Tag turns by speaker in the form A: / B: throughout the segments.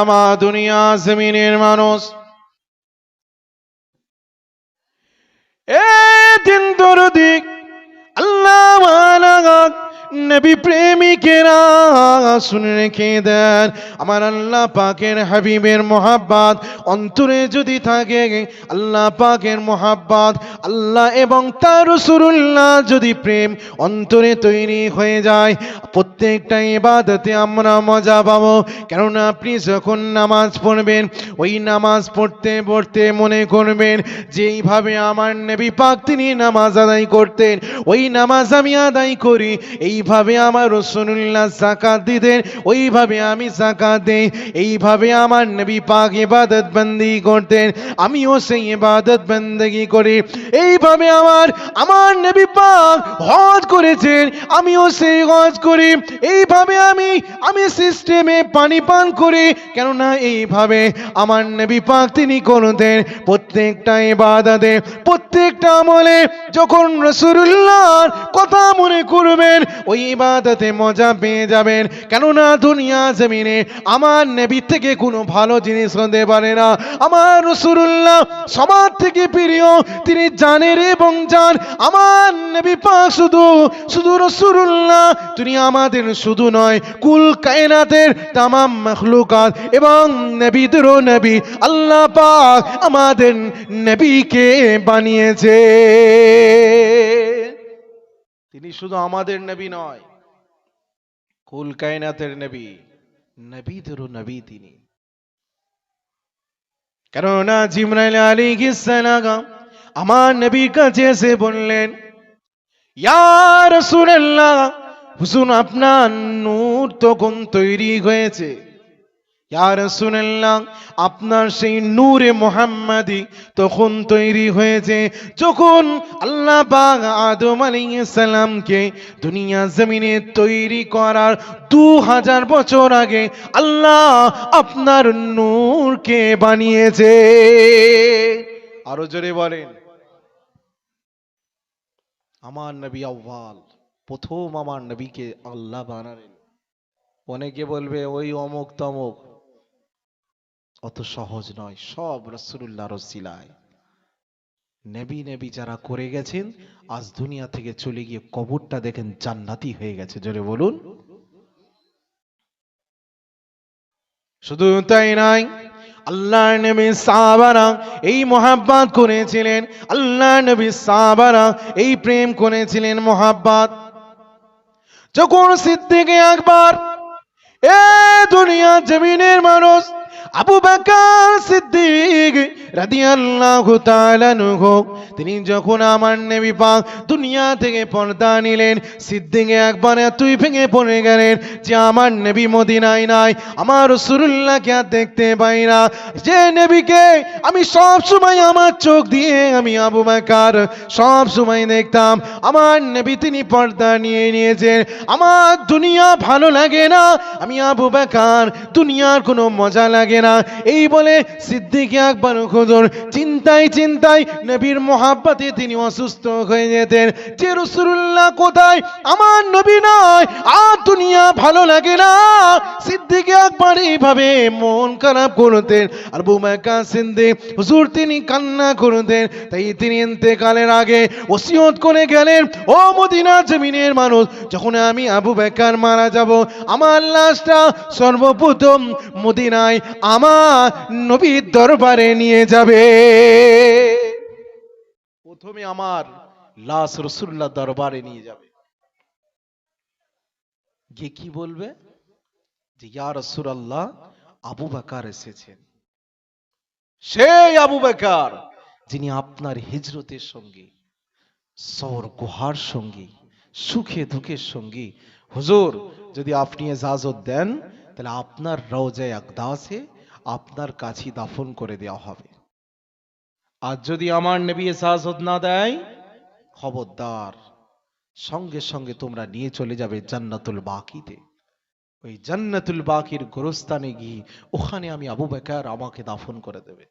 A: আমার দুনিয়া জমিনের মানুষ। এ দিন দরদিক আল্লাহ নবী প্রেমিকেরা, শুনে রেখে দেন। আমার আল্লাহ পাকের হাবিবের মোহাব্বাত অন্তরে যদি থাকে, আল্লাহ পাকের মোহাব্বাত, আল্লাহ এবং তার রসুল্লাহ যদি প্রেম অন্তরে তৈরি হয়ে যায়, প্রত্যেকটা ইবাদতে আমরা মজা পাবো। কেননা আপনি যখন নামাজ পড়বেন, ওই নামাজ পড়তে পড়তে মনে করবেন, যেইভাবে আমার নবী পাক তিনি নামাজ আদায় করতেন, ওই নামাজ আমি আদায় করি এইভাবে আমার রসুল্লাহ জাকাত দিতেন, ওইভাবে আমি জাকাত দেই, এইভাবে আমার নবী পাক ইবাদত বন্দি করতেন, আমিও সেই ইবাদত বন্দেগি করি। এইভাবে আমার আমার নবী পাক হজ করেছেন, আমিও সেই হজ করি। এইভাবে আমি আমি সিস্টেমে পানি পান করি, কেননা এইভাবে আমার নবী পাক তিনি করতেন প্রত্যেকটা ইবাদতে, প্রত্যেকটা আমলে যখন রসুল্লাহর কথা মনে করবেন ওই ইবাদতে মজা পেয়ে যাবেন। কেননা দুনিয়া জমিনে আমার নবী থেকে কোনো ভালো জিনিস হতে পারে না। আমার রসুল্লাহ সবার থেকে প্রিয়, তিনি জানের এবং জান। আমার নবী পাক শুধু শুধু রসুল্লাহ তিনি আমাদের শুধু নয়, কুল কায়নাতের তামাম মখলুকাত এবং নবীদেরও নবী। আল্লাহ পাক আমাদের নবীকে বানিয়েছে। তিনি শুধু আমাদের নবী নয়, কুল কায়নাতের নবী, নবীদেরও নবী তিনি। কেননা জিমরাইল আলী সালাম আমার নবীর কাছে এসে বললেন ইয়ার রাসূলুল্লাহ, হুজুর, আপনার নূর তখন তৈরি হয়েছে। আপনার সেই নূরে মোহাম্মদী তখন তৈরি হয়েছে যখন আল্লাহ আদম দুনিয়া জমিনে তৈরি করার দু হাজার বছর আগে আল্লাহ আপনার নূরকে বানিয়েছে। আরও জোরে বলেন। আমার নবী আউ্বাল প্রথম আমার নবীকে আল্লাহ বানালেন। অনেকে বলবে, ওই অমুক তমুক অত সহজ নয়, সব রসুল্লাহ রসিলায় নেবি নেবি যারা করে গেছেন, আজ দুনিয়া থেকে চলে গিয়ে কবরটা দেখেন জান্নাতি হয়ে গেছে, জোরে বলুন। শুধু তাই নাই আল্লাহ নবী এই মোহাব্বত করেছিলেন আল্লাহ নবী সাহাবারা এই প্রেম করেছিলেন মোহাব্বত। যখন সিদ্দিকে একবার এ দুনিয়া জমিনের মানুষ আবু বকর সিদ্দিক রাদিয়াল্লাহু তাআলা আনহু, তিনি যখন আমার নবী পাক দুনিয়া থেকে পর্দা নিলেন, সিদ্দিকে একবার এতই ভেঙে পড়ে গেলেন যে আমার নবী মদিনায় নাই, আমার রাসূলুল্লাহকে আর দেখতে পাই না। যে নবীকে আমি সব সময় আমার চোখ দিয়ে আমি আবু বকর সব সময় দেখতাম, আমার নবী তিনি পর্দা নিয়ে নিয়েছেন, আমার দুনিয়া ভালো লাগে না, আমি আবু বকর দুনিয়ার কোনো মজা লাগে না। এই বলে সিদ্দিকে আকবর খুদর চিন্তায় চিন্তায় নবীর মোহাব্বতে তিনি অসুস্থ হয়ে যেতেন। যে রসুল্লাহ কোথায়? আমার নবী নয় আর দুনিয়া ভালো লাগে না। সিদ্দিকে আকবর এইভাবে মন খারাপ করতেন। আর বুমাকা সিদ্দিক, হুজুর তিনি কান্না করতেন। তাই তিনি ইন্তেকালের আগে ওসিয়ত করে গেলেন, ও মদিনা জমিনের মানুষ, যখন আমি আবু বেকার মারা যাব, আমার লাশটা সর্বপ্রথম মদিনায় আমার নবীর দরবারে নিয়ে যাবে। প্রথমে আমার লাশ রসুল্লাহ দরবারে নিয়ে যাবে। গিয়ে কি বলবে? যে, ইয়া রসুল্লাহ আবু বাকার এসেছেন। সেই আবু বাকার, যিনি আপনার হিজরতের সঙ্গে সর গুহার সঙ্গী, সুখে দুঃখের সঙ্গী। হুজুর, যদি আপনি এজাজত দেন, তাহলে আপনার রওজায় আকদাসে আপনার কাছে দাফন করে দেওয়া হবে। আর যদি আমার নবী এজাজত না দেয়, খবরদার, সঙ্গে সঙ্গে তোমরা নিয়ে চলে যাবে জান্নাতুল বাকিতে। ওই জান্নাতুল বাকির গোরস্থানে গিয়ে ওখানে আমি আবু বেকার আমাকে দাফন করে দেবে।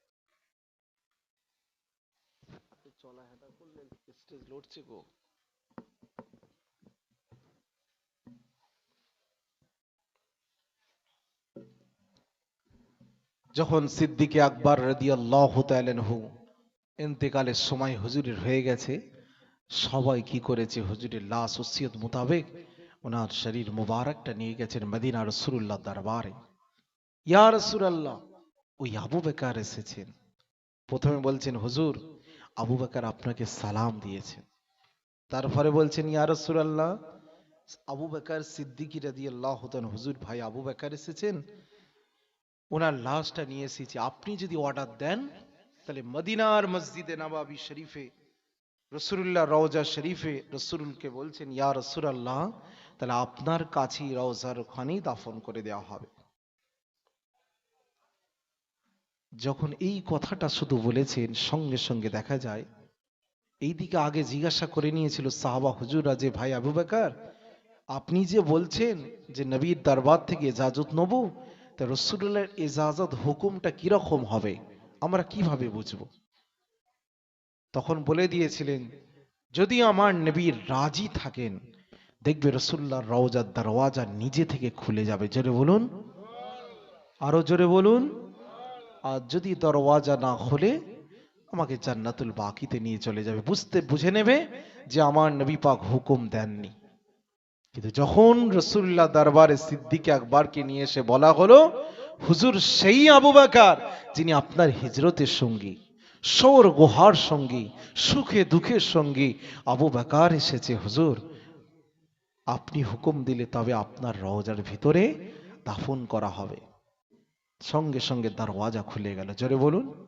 A: যখন সিদ্দিকে আকবর রদিয়াল্লাহ তালহু ইন্তেকালের সময় হুজুরের হয়ে গেছে। সবাই কি করেছে? হুজুরের লাশ ওসিয়ত মোতাবেক ওনার শরীর মুবারকটা নিয়ে গেছেন মদিনা রসুল্লাহ দরবারে। ইয়া রসুল্লাহ ওই আবু বেকার এসেছেন। প্রথমে বলছেন, হুজুর, আবু বেকার আপনাকে সালাম দিয়েছেন। তারপরে বলছেন, ইয়া রসুল্লাহ আবু বেকার সিদ্দিকি রাদি আল্লাহ হতেন হুজুর ভাই আবু বেকার এসেছেন। ওনার লাশটা নিয়ে এসেছি। আপনি যদি অর্ডার দেন তাহলে মদিনার মসজিদে নবাবি শরীফে রসুল্লাহ রওজা শরীফে রসুলকে বলছেন, ইয়া রসুল্লাহ তাহলে আপনার কাছেই রওজার ওখানেই দাফন করে দেওয়া হবে। যখন এই কথাটা শুধু বলেছেন, সঙ্গে সঙ্গে দেখা যায়, এইদিকে আগে জিজ্ঞাসা করে নিয়েছিল সাহাবা হুজুরা যে, ভাই আবু বেকার, আপনি যে বলছেন যে নবীর দরবার থেকে এজাজত নেব, তা রসুল্লাহর এজাজত হুকুমটা কীরকম হবে? আমরা কীভাবে বুঝব? তখন বলে দিয়েছিলেন, যদি আমার নবীর রাজি থাকেন, দেখবে রসুল্লাহর রওজার দরওয়াজা নিজে থেকে খুলে যাবে। জোরে বলুন। আরও জোরে বলুন। আর যদি দরওয়াজা না খুলে, আমাকে জান্নাতুল বাকিতে নিয়ে চলে যাবে। বুঝতে, বুঝে নেবে যে আমার নবী পাক হুকুম দেননি। কিন্তু যখন রসুল্লাহ দরবারে সিদ্দিক আকবরকে নিয়ে এসে বলা হলো হুজুর সেই আবু বাকার যিনি আপনার হিজরতের সঙ্গী সৌর গুহার সঙ্গী, সুখে দুঃখের সঙ্গী। আবু বাকার এসেছে, হুজুর, আপনি হুকুম দিলে তবে আপনার রওজার ভিতরে দাফন করা হবে। সঙ্গে সঙ্গে দরওয়াজা খুলে গেল, জোরে বলুন।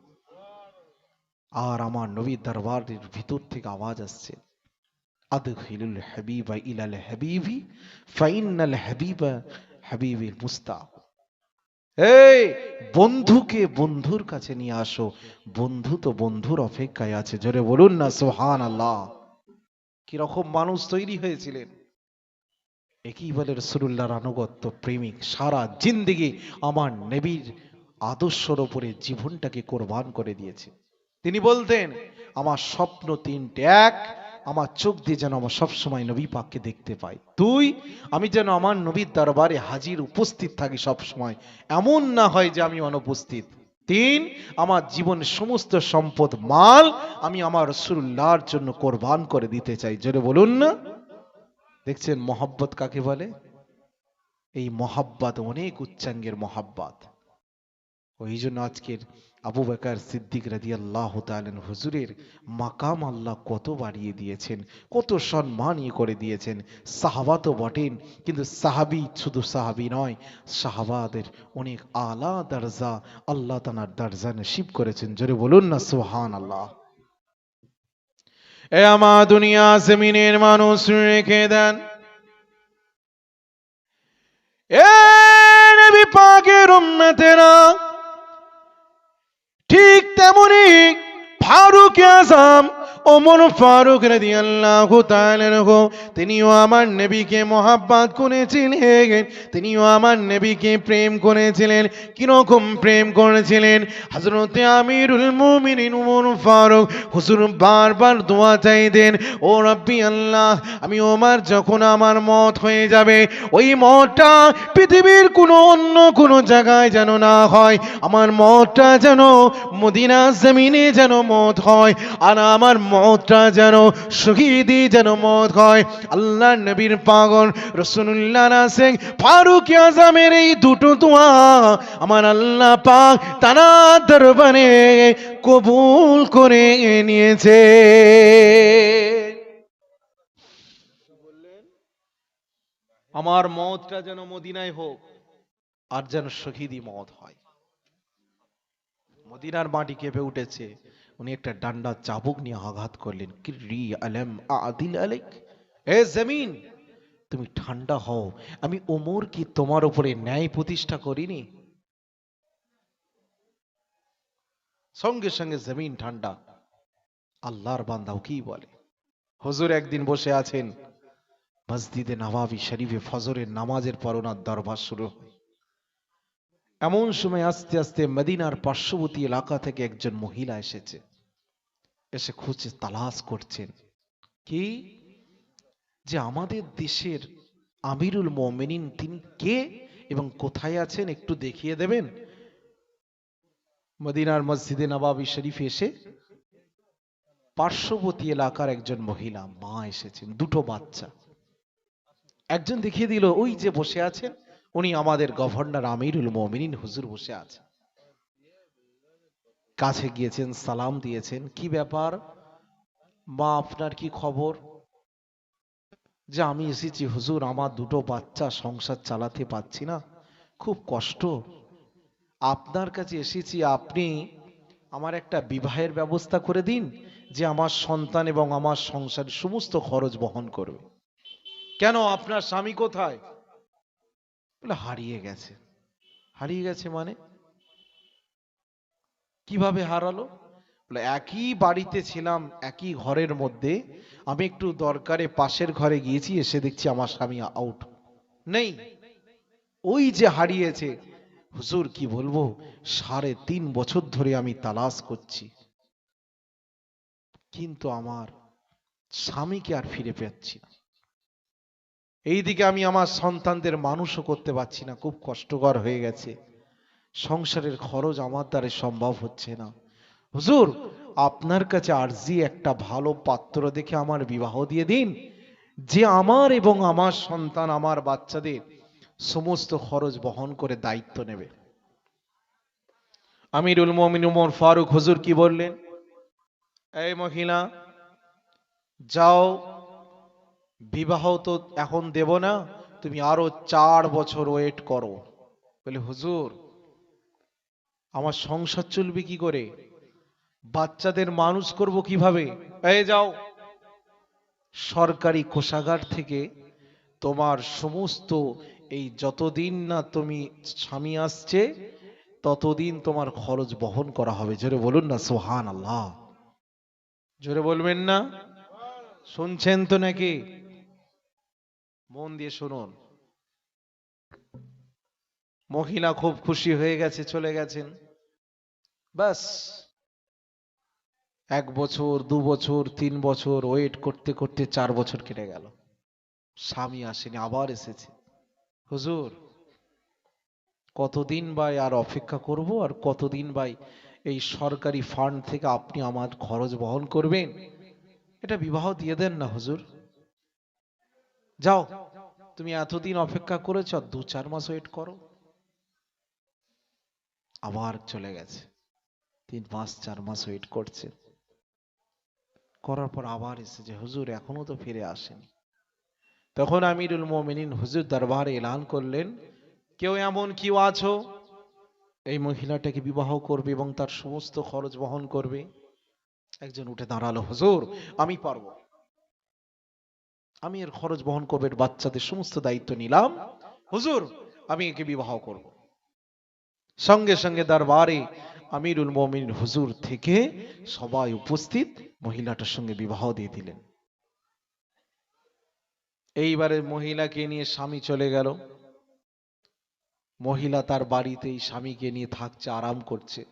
A: আর আমার নবীর দরবারের ভিতর থেকে আওয়াজ আসছে, আদখিলুল হাবিবা ইলাল হাবিবি ফাইনাল হাবিবা হাবিবিল মুস্তাক এই, বন্ধুকে বন্ধুর কাছে নিয়ে আসো। বন্ধু তো বন্ধুর অপেক্ষায় আছে। জোরে বলুন না সোহান আল্লাহ কীরকম মানুষ তৈরি হয়েছিলেন। একই বলে রসুল্লাহর আনুগত্য প্রেমিক, সারা জিন্দিগি আমার নেবির আদর্শর ওপরে জীবনটাকে কোরবান করে দিয়েছে। তিনি বলতেন, আমার স্বপ্ন তিনটে। এক আমার চোখ দিয়ে যেন আমার সবসময় নবী পাককে দেখতে পাই। দুই, আমি যেন আমার নবীর দরবারে হাজির উপস্থিত থাকি সবসময় এমন না হয় যে আমি অনুপস্থিত। তিন, আমার জীবনের সমস্ত সম্পদ, মাল আমি আমার রসুল্লাহর জন্য কোরবান করে দিতে চাই। জোরে বলুন না। দেখছেন মহাব্বত কাকে বলে? এই মহাব্বাত অনেক উচ্চাঙ্গের মহাব্বাত। ওই জন্য আজকের আবু বকর সিদ্দিক রাজি আল্লাহ হুজুরের মাকাম আল্লাহ কত বাড়িয়ে দিয়েছেন, কত সম্মানই করে দিয়েছেন। সাহাবা তো বটেন, কিন্তু সাহাবি শুধু সাহাবি নয়, সাহাবাদের অনেক আলা দরজা আল্লাহ তানার দরজা নসিব করেছেন। জোরে বলুন না সুহান আল্লাহ এ আমার দুনিয়া জমিনের মানুষ রেখে দেন। ফারুক আজম ওমর ফারুক রাদিয়াল্লাহু তাআলা তিনিও আমার নবীকে মহাব্বত করেছিলেন, তিনিও আমার নবীকে প্রেম করেছিলেন, কীরকম প্রেম করেছিলেন? হযরতে আমিরুল মুমিনিন ওমর ফারুক, হুজুর বারবার দোয়া চাইতেন, ও রব্বি আল্লাহ, আমি ওমর যখন আমার মত হয়ে যাবে, ওই মতটা পৃথিবীর কোনো অন্য কোনো জায়গায় যেন না হয়, আমার মতটা যেন মদিনা জমিনে যেন মত হয়, আর আমার মতটা যেন শহীদি যেন মত হয়। আল্লাহ নবীর পাগল রসুল্লাহ নাসেং ফারুক আজমের এই দুটো দোয়া আমার আল্লাহ পাক তারা দরবারে কবুল করে নিয়েছে। আমার মতটা যেন মদিনায় হোক আর যেন শহীদি মত হয়। মদিনার মাটি কেঁপে উঠেছে। উনি একটা ডান্ডা চাবুক নিয়ে আঘাত করলেন। কিরি আলম আদিল আলেক এ জমিন, তুমি ঠান্ডা হও। আমি ওমর কি তোমার উপরে ন্যায় প্রতিষ্ঠা করিনি? সঙ্গে সঙ্গে জমিন ঠান্ডা। আল্লাহর বান্দাও কি বলে? হুজুর একদিন বসে আছেন। মসজিদে নবাবি শরীফে ফজরের নামাজের পর ওনার দরবার শুরু হয়। এমন সময় আস্তে আস্তে মদিনার পার্শ্ববর্তী এলাকা থেকে একজন মহিলা এসেছে। এসে খুঁজে তালাশ করছেন কি? যে আমাদের দেশের আমিরুল মোমেনিন, তিনি কে এবং কোথায় আছেন একটু দেখিয়ে দেবেন? মদিনার মসজিদে নবাবি শরীফ এসে পার্শ্ববর্তী এলাকার একজন মহিলা, মা এসেছেন, দুটো বাচ্চা। একজন দেখিয়ে দিল, ওই যে বসে আছেন। উনি আমাদের গভর্নর আমিরুল মমিনিন হুজুর বসে আছেন। কাছে গিয়েছেন, সালাম দিয়েছেন। কি ব্যাপার? মা, আপনার কি খবর? যে আমি এসেছি, হুজুর, আমার দুটো বাচ্চা সংসার চালাতে পারছি না। খুব কষ্ট। আপনার কাছে এসেছি, আপনি আমার একটা বিবাহের ব্যবস্থা করে দিন, যে আমার সন্তান এবং আমার সংসার সমস্ত খরচ বহন করবে। কেন? আপনার স্বামী কোথায়? বলে হারিয়ে গেছে। হারিয়ে গেছে মানে? কীভাবে হারালো? বলে একই বাড়িতে ছিলাম, একই ঘরের মধ্যে। আমি একটু দরকারে পাশের ঘরে গিয়েছি, এসে দেখছি আমার স্বামী আউট নেই। ওই যে হারিয়েছে। হুজুর, কি বলব? সাড়ে তিন বছর ধরে আমি তালাশ করছি। কিন্তু আমার স্বামীকে আর ফিরে পাচ্ছি না। এইদিকে আমি আমার সন্তানদের মানুষও করতে পারছি না, খুব কষ্টকর হয়ে গেছে। সংসারের খরচ আমার দ্বারা সম্ভব হচ্ছে না। হুজুর, আপনার কাছে আরজি একটা ভালো পাত্র দেখে আমার বিবাহ দিয়ে দিন। যে আমার এবং আমার সন্তান, আমার বাচ্চাদের সমস্ত খরচ বহন করে দায়িত্ব নেবে। আমিরুল মমিন উমর ফারুক হুজুর কি বললেন? এই মহিলা, যাও বিবাহ তো এখন দেব না, তুমি আরও চার বছর ওয়েট করো। বলে, হুজুর, আমার সংসার চলবে কি করে? বাচ্চাদের মানুষ করব কীভাবে? এই যাও। সরকারি কোষাগার থেকে তোমার সমস্ত এই যতদিন না তুমি স্বামী আসছে, ততদিন তোমার খরচ বহন করা হবে। জোরে বলুন না সোহান আল্লাহ জোরে বলবেন না? শুনছেন তো নাকি? মন দিয়ে শুনুন। মহিলা খুব খুশি হয়ে গেছে, চলে গেছেন। ব্যাস। এক বছর, দু বছর, তিন বছর, ওয়েট করতে করতে চার বছর কেটে গেল। স্বামী আসেনি, আবার এসেছে। হুজুর, কতদিন ভাই আর অপেক্ষা করব? আর কতদিন ভাই এই সরকারি ফান্ড থেকে আপনি আমার খরচ বহন করবেন? এটা বিবাহ দিয়ে দেন না হুজুর। যাও, তুমি এতদিন অপেক্ষা করেছ দু চার মাস ওয়েট করো। আবার চলে গেছে। তিন মাস, চার মাস ওয়েট করছে। করার পর আবার এসেছে হুজুর, এখনও তো ফিরে আসেনি। তখন আমিরুল মোমিনিন হুজুর দরবারে এলান করলেন, কেউ এমন কেউ আছো? এই মহিলাটাকে বিবাহ করবে এবং তার সমস্ত খরচ বহন করবে। একজন উঠে দাঁড়াল, হুজুর, আমি পারব। আমি এর খরচ বহন করবে এর বাচ্চাদের সমস্ত দায়িত্ব নিলাম। হুজুর, আমি একে বিবাহ করব। সঙ্গে সঙ্গে দরবারে আমিরুল মমিন হুজুর থেকে সবাই উপস্থিত মহিলাটার সঙ্গে বিবাহ দিয়ে দিলেন। এইবারে মহিলাকে নিয়ে স্বামী চলে গেল। মহিলা তার বাড়িতেই স্বামীকে নিয়ে থাকছে, আরাম করছে।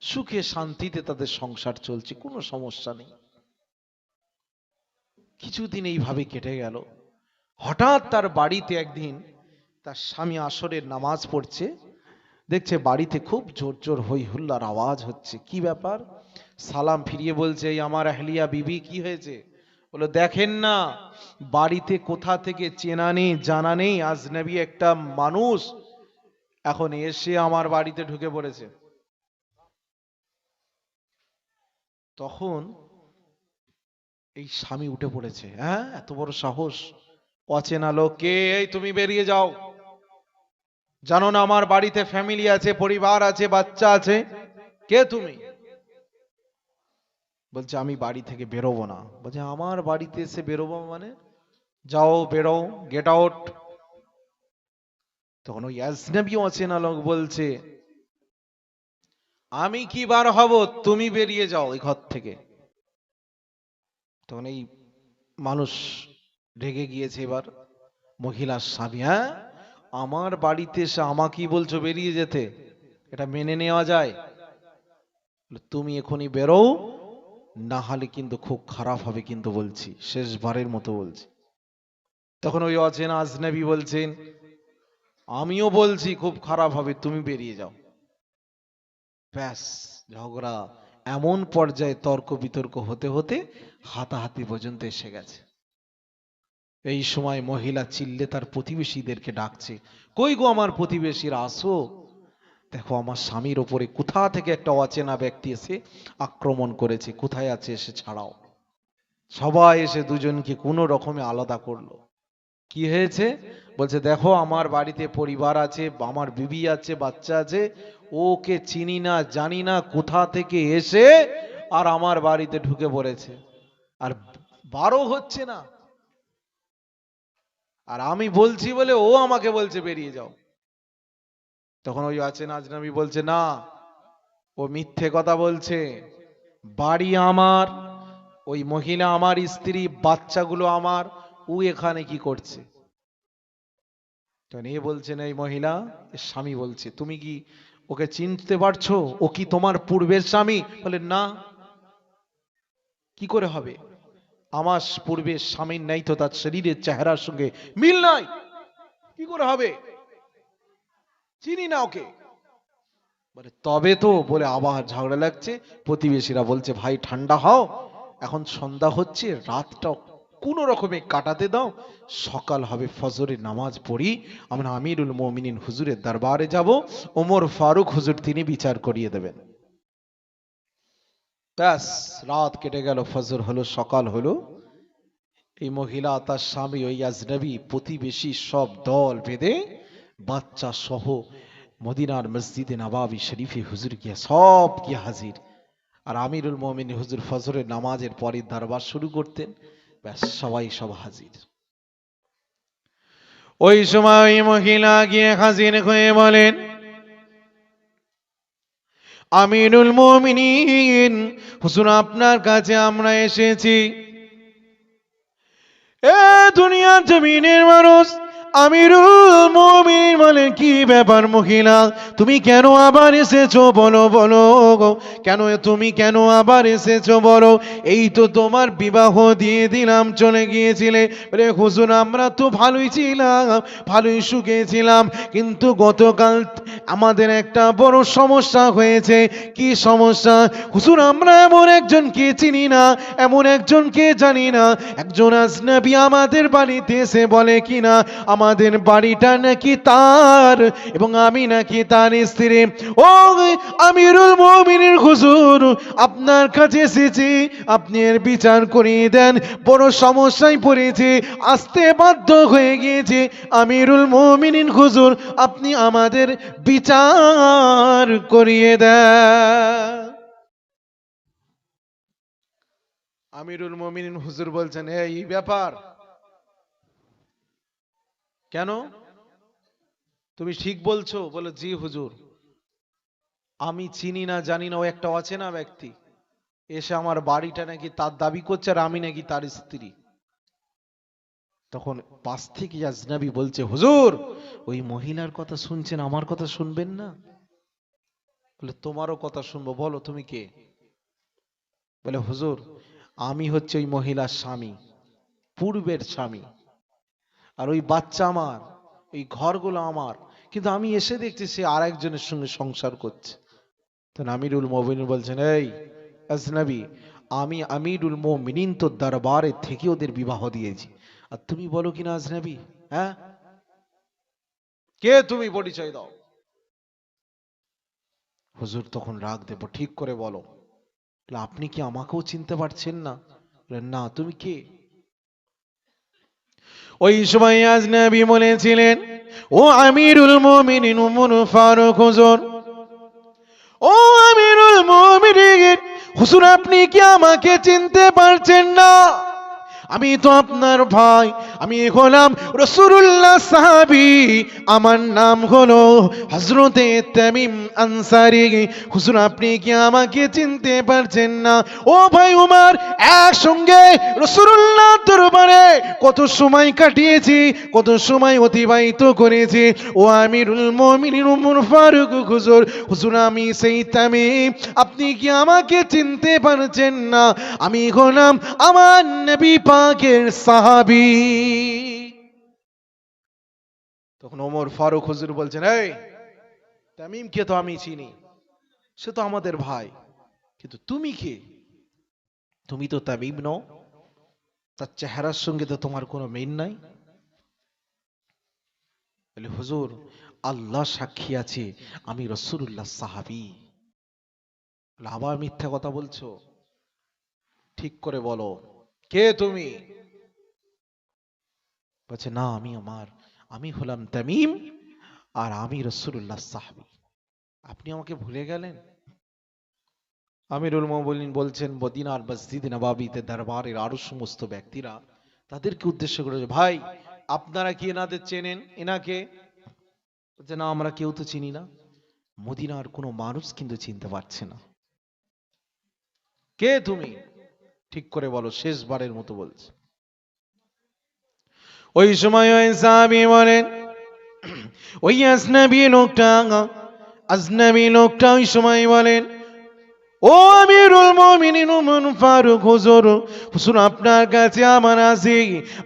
A: সুখে শান্তিতে তাদের সংসার চলছে, কোনো সমস্যা নেই। কিছুদিন এইভাবে কেটে গেল। হঠাৎ তার বাড়িতে একদিন তার স্বামী আসরের নামাজ পড়ছে, দেখছে বাড়িতে খুব জোর জোর হই হুল্লার আওয়াজ হচ্ছে। কি ব্যাপার? সালাম ফিরিয়ে বলছে, এই আমার আহলিয়া বিবি, কি হয়েছে? বলো, দেখেন না, বাড়িতে কোথা থেকে চেনা নেই, জানা নেই আজনবী একটা মানুষ এখন এসে আমার বাড়িতে ঢুকে পড়েছে। তখন এই স্বামী উঠে পড়েছে। হ্যাঁ এত বড় সাহস। অচেনা লোক কে এই তুমি বেরিয়ে যাও। জানো না আমার বাড়িতে ফ্যামিলি আছে, পরিবার আছে, বাচ্চা আছে? কে তুমি? বলছে, আমি বাড়ি থেকে বেরোবো না। বলছে, আমার বাড়িতে এসে বেরোবো মানে? যাও, বেরো গেট আউট তখন ওই অ্যাজনবী অচেনা লোক বলছে, আমি কি বার হব? তুমি বেরিয়ে যাও এই ঘর থেকে। তখন এই মানুষ রেগে গিয়েছে এবার মহিলার স্বামী হ্যাঁ? আমার বাড়িতে এসে আমাকেই বলছো বেরিয়ে যেতে। এটা মেনে নেওয়া যায়? তুমি এখনই বেরো না হলে কিন্তু খুব খারাপ হবে কিন্তু বলছি, শেষবারের মতো বলছি। তখন ওই অচেনা আজনবী বলছেন, আমিও বলছি খুব খারাপ হবে, তুমি বেরিয়ে যাও। ব্যাস, ঝগড়া। এমন পর্যায়ে তর্ক বিতর্ক হতে হতে হাতাহাতি পর্যন্ত এসে গেছে। এই সময় মহিলা চিল্লে তার প্রতিবেশীদেরকে ডাকছে, কই গো আমার প্রতিবেশীরা, আসো। দেখো, আমার স্বামীর ওপরে কোথা থেকে একটা অচেনা ব্যক্তি এসে আক্রমণ করেছে, কোথায় আছে এসে ছাড়াও। সবাই এসে দুজনকে কোনো রকমে আলাদা করল। কি হয়েছে? বলছে, দেখো, আমার বাড়িতে পরিবার আছে, আমার বিবি আছে, বাচ্চা আছে, ওকে চিনি না, জানি না কোথা থেকে এসে আর আমার বাড়িতে ঢুকে পড়েছে। আর বারো হচ্ছে না। আর আমি বলছি বলে ও আমাকে বলছে বেরিয়ে যাও। তখন ওই আছে না নাজনাবি বলছে, না, ও মিথ্যে কথা বলছে। বাড়ি আমার, ওই মহিলা আমার, স্ত্রী, বাচ্চাগুলো আমার, ও এখানে কি করছে? তখন এ বলছেন, এই মহিলা স্বামী বলছে, তুমি কি ওকে চিনতে পারছ? ও কি তোমার পূর্বের স্বামী? বলে, না। কি করে হবে? আমার পূর্বে স্বামীর নাই তো তার শরীরের চেহারার সঙ্গে মিল নাই। কি করে হবে? চিনি না ওকে। বলে, তবে তো, বলে, আবার ঝগড়া লাগছে। প্রতিবেশীরা বলছে, ভাই, ঠান্ডা হও। এখন সন্ধ্যা হচ্ছে রাতটা কোন রকমে কাটাতে দাও। সকাল হবে, ফজরের নামাজ পড়ি। আমরা আমিরুল মমিনিন হুজুরের দরবারে যাব। ওমর ফারুক হুজুর, তিনি বিচার করিয়ে দেবেন। ব্যাস, রাত কেটে গেল, ফজর হলো, সকাল হলো। এই মহিলা, তার স্বামী, ওই আজনবী, প্রতিবেশী, সব দল বেঁধে বাচ্চা সহ মদিনার মসজিদে নবাবি শরীফে হুজুর গিয়া সব গিয়ে হাজির। আর আমিরুল মমিন হুজুর ফজরের নামাজের পরে দরবার শুরু করতেন, ব্যাস, সবাই সব হাজির। ওই সময় ওই মহিলা গিয়ে হাজির হয়ে বলেন আমিরুল মমিনিন হুসুন আপনার কাছে আমরা এসেছি। এ দুনিয়ার জমিনের মানুষ আমিরুল মমিন বলে, কি ব্যাপার মহিলা? তুমি কেন আবার এসেছ? বলো বলো কেন তুমি কেন আবার এসেছ? বলো। এই তো তোমার বিবাহ দিয়ে দিলাম, চলে গিয়েছিলে। রে হুজুর, আমরা তো ভালোই ছিলাম, ভালোই সুখে ছিলাম। কিন্তু গতকাল আমাদের একটা বড় সমস্যা হয়েছে। কি সমস্যা? হুজুর, আমরা এমন একজনকে চিনি না, এমন একজনকে জানি না। একজন আজনবী আমাদের বাড়িতে এসে বলে কিনা আমাদের বাড়িটা নাকি তার? এবং আমি নাকি তার স্ত্রী। ও আমিরুল মমিনের হুজুর, আপনার কাছে এসেছি, আপনি এর বিচার করিয়ে দেন। বড় সমস্যায় পড়েছে, আসতে বাধ্য হয়ে গিয়েছে। আমিরুল মমিনিন হুজুর, আপনি আমাদের বিচার করিয়ে দেন। আমিরুল মমিনিন হুজুর বলছেন, এই ব্যাপার কেন? তুমি ঠিক বলছো, বলে, জি হুজুর। আমি চিনি না, জানি না, ও একটা অচেনা ব্যক্তি। এসে আমার বাড়িটা নাকি তার দাবি করছে আর আমি নাকি তার স্ত্রী। তখন পাশ থেকে আজনাবি বলছে, হুজুর, ওই মহিলার কথা শুনছেন, আমার কথা শুনবেন না? বলে, তোমারও কথা শুনব, বলো, তুমি কে? বলে, হুজুর, আমি হচ্ছে ওই মহিলার স্বামী, পূর্বের স্বামী। আর ওই বাচ্চা আমার, ওই ঘরগুলো আমার। কিন্তু আমি এসে দেখছি সে আর একজনের সঙ্গে সংসার করছে। তখন আমিরুল মোমিন বলছেন, এই, আজনবী, আমি আমিরুল মোমিনিন তো দরবারে থেকে ওদের বিবাহ দিয়েছি। আর তুমি বলো কিনা আজনবী হ্যাঁ? কে তুমি পরিচয় দাও? হুজুর তখন রাগ দেব, ঠিক করে বলো। আপনি কি আমাকেও চিনতে পারছেন না? না, তুমি কে? ওই সময় আজনবী বলেছিলেন, ও আমিরুল মুমিনিন উমর ফারুক হুজুর, ও আমিরুল মুমিনিন, হুজুর আপনি কি আমাকে চিনতে পারছেন না? আমি তো আপনার ভাই, আমি হলাম রসুল্লাহ সাহাবি, আমার নাম হলো হজরতে তামিম আনসারি। হুজুর, আপনি কি আমাকে চিনতে পারছেন না? ও ভাই উমার, একসঙ্গে রসুল্লাহ দরবারে কত সময় কাটিয়েছি, কত সময় অতিবাহিত করেছি। ও আমিরুল মমিনিন উমর ফারুক হুজুর হুজুর, আমি সেই তামিম, আপনি কি আমাকে চিনতে পারছেন না? আমি হলাম আমার নবী পাকের সাহাবি। তখন ওমর ফারুক হুজুর বলছেন, এই, তামিমকে তো আমি চিনি, সে তো আমাদের ভাই, কিন্তু তুমি কে? তুমি তো তামিম নও, তার চেহারার সঙ্গে তো তোমার কোনো মিল নাই। বলে, হুজুর, আল্লাহ সাক্ষী আছে, আমি রসুল্লাহ সাহাবি। আবার মিথ্যা কথা বলছো? ঠিক করে বলো। কে তুমি? বলছে, না, আমি আমার, আমি হলাম তামিম আর আমি রসুল্লাহ সাহাবি। আপনি আমাকে ভুলে গেলেন? আমিরুল মোমিনিন বলছেন, মদিনার মসজিদ নবাবিতে দরবারের আরও সমস্ত ব্যক্তিরা তাদেরকে উদ্দেশ্য করে ভাই, আপনারা কি এনাদের চেনেন? এনাকে? বলছে, না, আমরা কেউ তো চিনি না। মদিনার কোনো মানুষ কিন্তু চিনতে পারছে না। কে তুমি? ঠিক করে বলো, শেষবারের মতো বলছে। ওই সময় ওই সাহাবী বলেন, ওই আসনাবি লোকটা, আজনাবি লোকটা ওই সময় বলেন ও আমিরুল মুমিনিন ফারুক হুজুর হুজুর আপনার কাছে আমার আছে।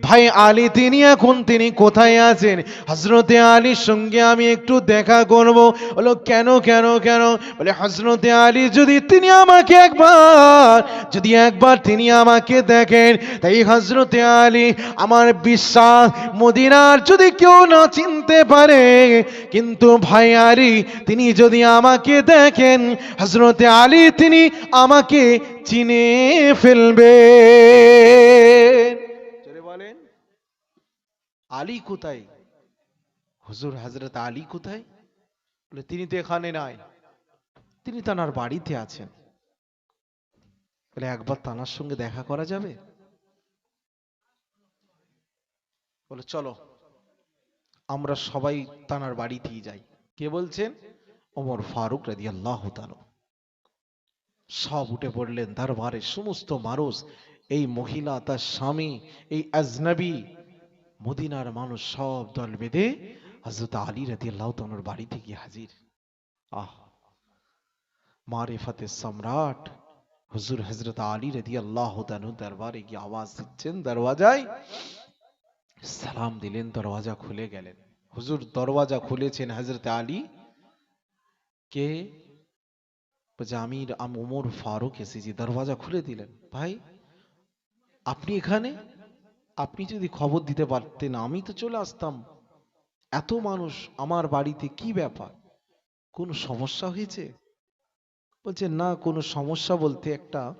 A: ভাই আলী, তিনি এখন, তিনি কোথায় আছেন? হজরতে আলীর সঙ্গে আমি একটু দেখা করব। বলো, কেন কেন কেন? বলে হজরতে আলী, যদি তিনি আমাকে একবার, যদি একবার তিনি আমাকে দেখেন, তাই হজরতে আলী আমার বিশ্বাস, মদিনার যদি কেউ না চিনতে পারে, কিন্তু ভাই আলী, তিনি যদি আমাকে দেখেন হজরতে আলী তিনি আমাকে চিনে ফেলবে। বলেন, আলী কোথায়? হুজুর হজরত আলী কোথায়? বলে, তিনি তো এখানে নাই। তিনি তানার বাড়িতে আছেন। বলে, একবার তানার সঙ্গে দেখা করা যাবে? বলে, চলো, আমরা সবাই তানার বাড়িতেই যাই। কে বলছেন? ওমর ফারুক রাজি আল্লাহ সব উঠে পড়লেন দরবারে, সমস্ত মানুষ, এই মহিলা, তার স্বামী, এই আজনবী, মদিনার মানুষ সব দল বেঁধে হজরত আলী রাজি আল্লাহ তানোর বাড়িতে গিয়ে হাজির। আহ! মারেফাতে সম্রাট হুজুর হজরত আলী রাজি আল্লাহ তানু দরবারে গিয়ে আওয়াজ দিচ্ছেন, দরওয়াজায় সালাম দিলেন, দরওয়াজা খুলে গেলেন। হুজুর দরওয়াজা খুলেছেন হজরত আলী। কে? বলছে আমি আমি ওমর ফারুক এসেছি, দরওয়াজা খুলে দিলেন। ভাই, আপনি এখানে? আপনি যদি খবর দিতে পারতেন, আমি তো চলে আসতাম। এত মানুষ, আমার বাড়িতে কি ব্যাপার? কোনো সমস্যা হয়েছে? বলছে, না, কোনো সমস্যা বলতে একটা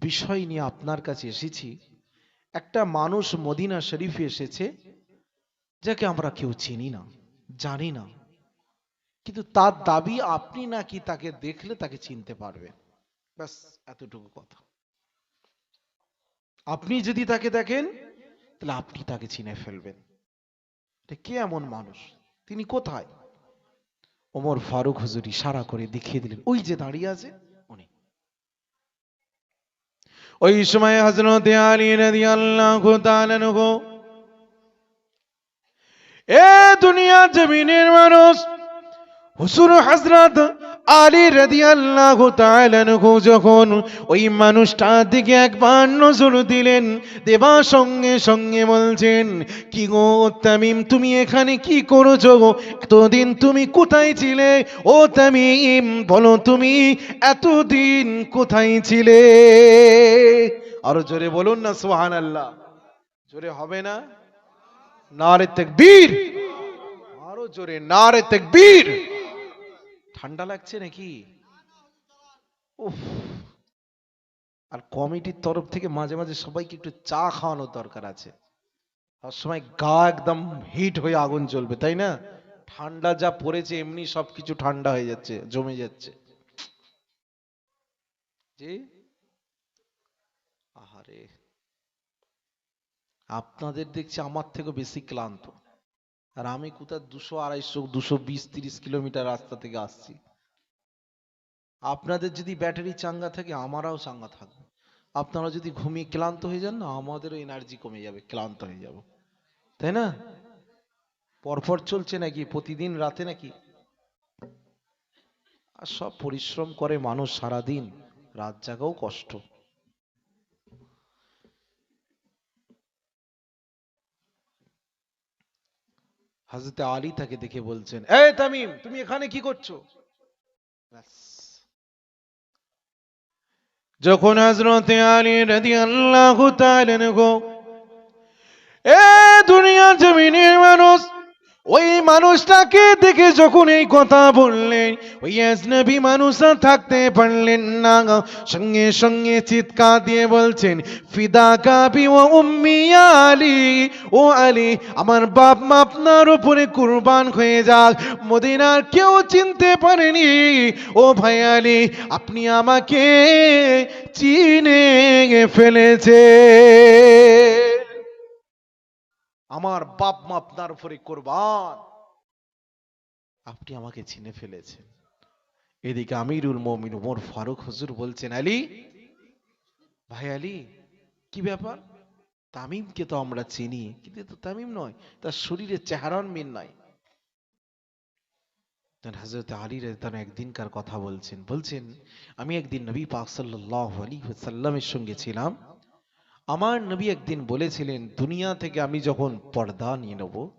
A: বিষয় নিয়ে আপনার কাছে এসেছি। একটা মানুষ মদিনা শরীফে এসেছে, যাকে আমরা কেউ চিনি না, জানি না। কিন্তু তার দাবি আপনি নাকি তাকে দেখলে তাকে চিনতে পারবেন। ব্যাস, এতটুকু কথা। আপনি যদি তাকে দেখেন, তাহলে আপনি তাকে চিনে ফেলবেন। কে এমন মানুষ? তিনি কোথায়? ওমর ফারুক হুজুর ইশারা করে দেখিয়ে দিলেন, ওই যে দাঁড়িয়ে আছে, উনি। ওই সময় হজরত আলী রাদিয়াল্লাহু তাআলা এ দুনিয়া জমিনের মানুষ হুসুর হজরত আলী রাদিয়াল্লাহু তাআলা আনহু যখন ওই মানুষটার দিকে একবার নজর দিলেন, দেবা সঙ্গে সঙ্গে বলছেন, কি গো তামিম, তুমি এখানে কি করছ এতদিন তুমি কোথায় ছিলে? ও তামিম, বলো তুমি এতদিন কোথায় ছিলে? আরও জোরে বলুন না, সুবহানাল্লাহ। জোরে হবে না? নারে তাকবীর। আরও জোরে, নারে তাকবীর। ঠান্ডা লাগছে নাকি? উফ। আর কমিটির তরফ থেকে মাঝে মাঝে সবাইকে একটু চা খাওয়ানোর দরকার আছে। সবসময় গা একদম হিট হয়ে আগুন জ্বলবে, তাই না? ঠান্ডা যা পড়েছে, এমনি সবকিছু ঠান্ডা হয়ে যাচ্ছে, জমে যাচ্ছে। জি? আহারে। আপনাদের দেখছি আমার থেকে বেশি ক্লান্ত। আর আমি কোথায় দুশো আড়াইশো, দুশো বিশ, তিরিশ কিলোমিটার রাস্তা থেকে আসছি। আপনাদের যদি ব্যাটারি চাঙ্গা থাকে, আমারাও চাঙ্গা থাকব। আপনারা যদি ঘুমিয়ে ক্লান্ত হয়ে যান না, আমাদেরও এনার্জি কমে যাবে, ক্লান্ত হয়ে যাব। তাই না? পরপর চলছে নাকি? প্রতিদিন রাতে নাকি? আর সব পরিশ্রম করে মানুষ সারাদিন, রাত জাগাও কষ্ট। হাজরতে আলী তাকে দেখে বলছেন, এ তামিম, তুমি এখানে কি করছ? যখন হাজরতে আলী রাদি আল্লাহ এ দুনিয়া জমিনের মানুষ ওই মানুষটাকে দেখে যখন এই কথা বললেন, ওই আজনবী মানুষরা থাকতে পারলেন না। সঙ্গে সঙ্গে চিৎকার দিয়ে বলছেন, ফিদা কাবি ও উম্মি আলী, ও আলী, আমার বাপ মা আপনার উপরে কুরবান হয়ে যাক। মদিনার কেউ চিনতে পারেনি, ও ভাই আলী, আপনি আমাকে চিনে ফেলেছে। আমার বাপ মা আপনার উপরে কোরবান। আপনি আমাকে চিনে ফেলেছেন। এদিকে আমিরুল মমিন ওমর ফারুক হুজুর বলছেন, আলী, ভাই আলী, কি ব্যাপার? তামিমকে তো আমরা চিনি, কিন্তু তো তামিম নয়, তার শরীরে চেহারার মিল নাই। হাজরত আলী রেদান একদিনকার কথা বলছেন বলছেন, আমি একদিন নবী পাক সাল্লাহ আলী সাল্লামের সঙ্গে ছিলাম আমার নবী একদিন বলেছিলেন, দুনিয়া থেকে আমি যখন পর্দা নিয়ে নেব,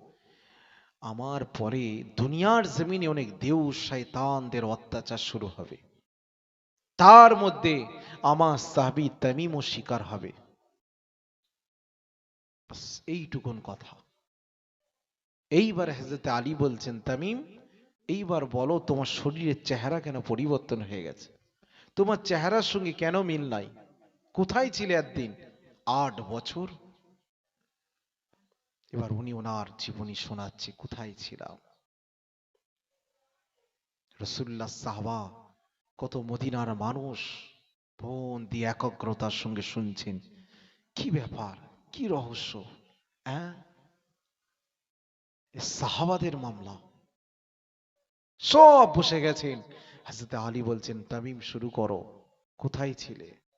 A: আমার পরে দুনিয়ার জমিনে অনেক দেউ শয়তানদের অত্যাচার শুরু হবে। তার মধ্যে আমার সাহাবি তামিমও শিকার হবে। এইটুকুন কথা। এইবার হজরত আলী বলছেন, তামিম, এইবার বলো তোমার শরীরের চেহারা কেন পরিবর্তন হয়ে গেছে? তোমার চেহারার সঙ্গে কেন মিল নাই? কোথায় ছিলে একদিন? আট বছর? এবার উনি ওনার জীবনী শোনাচ্ছে, কোথায় ছিলাম? রসুল্লাহ সাহবা, কত মদিনার মানুষ, বোন দিয়ে একাগ্রতার সঙ্গে শুনছেন। কি ব্যাপার? কি রহস্য? সাহাবাদের মামলা। সব বসে গেছেন। হাজরতে আলী বলছেন, তামিম শুরু করো। কোথায় ছিলে?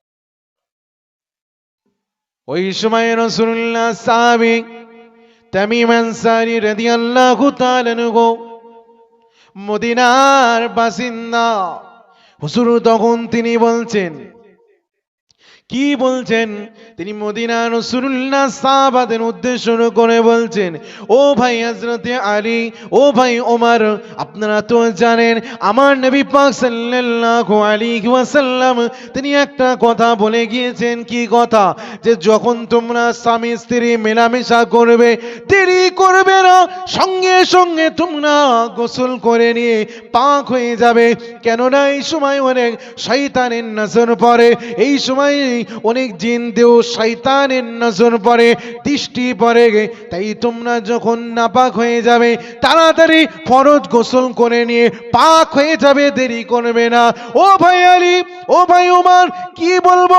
A: ওই সময় রসুল্লাহ সাহাবি তামিম আনসারি রাদিয়াল্লাহু তাআলা আনহু মদিনার বাসিন্দা হুজুর তখন তিনি বলছেন কি বলছেন? তিনি মদিনা রসুল্লাহ সাহাবাদের উদ্দেশ্য করে বলছেন, ও ভাই হজরতে আলী, ও ভাই ওমর, আপনারা তো জানেন, আমার নবী পাক সাল্লাল্লাহু আলাইহি ওয়াসাল্লাম, তিনি একটা কথা বলে গিয়েছেন, কি কথা? যে যখন তোমরা স্বামী, স্ত্রী মেলামেশা করবে, দেরি করবে না, সঙ্গে সঙ্গে তোমরা গোসল করে নিয়ে পাক হয়ে যাবে। কেননা এই সময় অনেক শয়তানের নজর পড়ে, এই সময় অনেক জিন দেও শয়তানের নজর পড়ে দৃষ্টি পড়ে, তাই তোমরা যখন নাপাক হয়ে যাবে, তাড়াতাড়ি ফরজ গোসল করে নিয়ে পাক হয়ে যাবে, দেরি করবে না। ও ভাই আলী, ও ভাই ওমার কি বলব?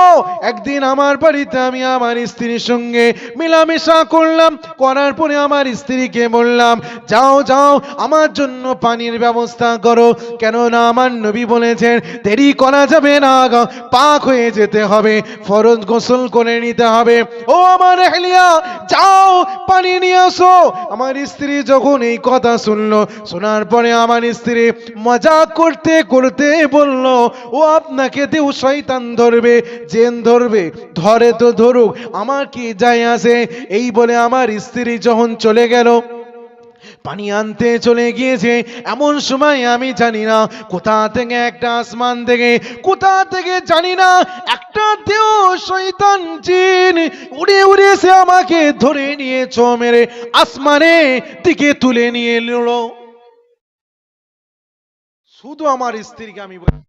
A: একদিন আমার বাড়িতে আমি আমার স্ত্রীর সঙ্গে মেলামেশা করলাম, করার পরে আমার স্ত্রীকে বললাম, যাও যাও, আমার জন্য পানির ব্যবস্থা করো। কেননা আমার নবী বলেছেন, দেরি করা যাবে না পাক হয়ে যেতে হবে। ফরজ গোসল করে নিতে হবে। ও আমার হেলিয়া যাও, পানি নিয়ে আসো। আমার স্ত্রী যখন এই কথা শুনলো, শোনার পরে আমার স্ত্রী মজা করতে করতে বলল, ও আপনাকে দেও, শয়তান ধরবে, জেন ধরবে, ধরে তো ধরুক, আমার কি যায় আসে? এই বলে আমার স্ত্রী যখন চলে গেল পানি আনতে চলে গিয়েছে। এমন সময় আমি জানি না কোথা থেকে একটা আসমান থেকে, কোথা থেকে জানি না, একটা দেহ শৈতান চিন উড়ে উড়ে সে আমাকে ধরে নিয়ে ছ মেরে আসমানে দিকে তুলে নিয়ে এলো। শুধু আমার স্ত্রীকে আমি বলি